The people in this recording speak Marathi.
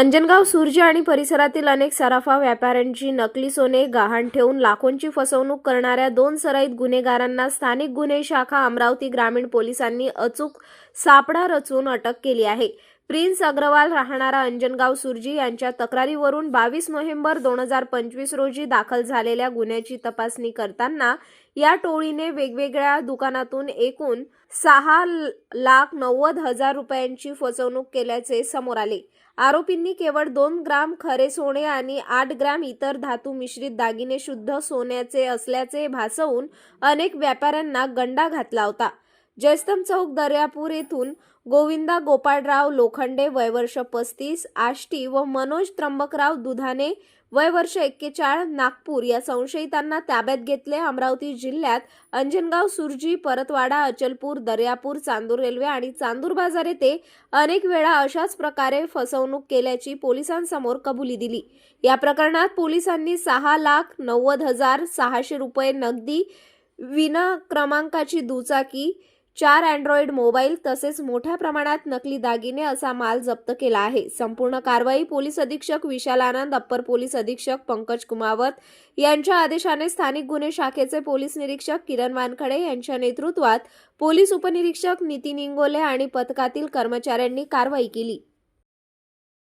अंजनगाव सुरजी आणि परिसरातील अनेक सराफा व्यापाऱ्यांची नकली सोने गहाण ठेवून लाखोंची फसवणूक करणाऱ्या दोन सराईत गुन्हेगारांना स्थानिक गुन्हे शाखा अमरावती ग्रामीण पोलिसांनी अचूक सापडा रचून अटक केली आहे. प्रिन्स अग्रवाल राहणारा अंजनगाव सुर्जी यांच्या तक्रारीवरून बावीस नोव्हेंबर दोन हजार पंचवीस रोजी दाखल झालेल्या गुन्ह्याची तपासणी करताना या टोळीने वेगवेगळ्या दुकानातून एकूण सहा लाख नव्वद हजार रुपयांची फसवणूक केल्याचे समोर आले. आरोपींनी केवळ दोन ग्राम खरे सोने आणि आठ ग्राम इतर धातू मिश्रित दागिने शुद्ध सोन्याचे असल्याचे भासवून अनेक व्यापाऱ्यांना गंडा घातला होता. जयस्तंभ चौक दर्यापूर येथून गोविंदा गोपाळराव लोखंडे वयवर्ष पस्तीस आष्टी व मनोज त्र्यंबकराव दुधाने वयवर्ष एक्केचाळ नागपूर या संशयितांना ताब्यात घेतले. अमरावती जिल्ह्यात अंजनगाव सुरजी परतवाडा अचलपूर दर्यापूर चांदूर रेल्वे आणि चांदूर बाजार येथे अनेक वेळा अशाच प्रकारे फसवणूक केल्याची पोलिसांसमोर कबुली दिली. या प्रकरणात पोलिसांनी सहा लाख नव्वद हजार सहाशे रुपये नगदी विना क्रमांकाची दुचाकी चार अँड्रॉइड मोबाईल तसेच मोठ्या प्रमाणात नकली दागिने असा माल जप्त केला आहे. संपूर्ण कारवाई पोलीस अधीक्षक विशाल आनंद अप्पर पोलीस अधीक्षक पंकज कुमावत यांच्या आदेशाने स्थानिक गुन्हे शाखेचे पोलीस निरीक्षक किरण वानखडे यांच्या नेतृत्वात पोलीस उपनिरीक्षक नितीन इंगोले आणि पथकातील कर्मचाऱ्यांनी कारवाई केली.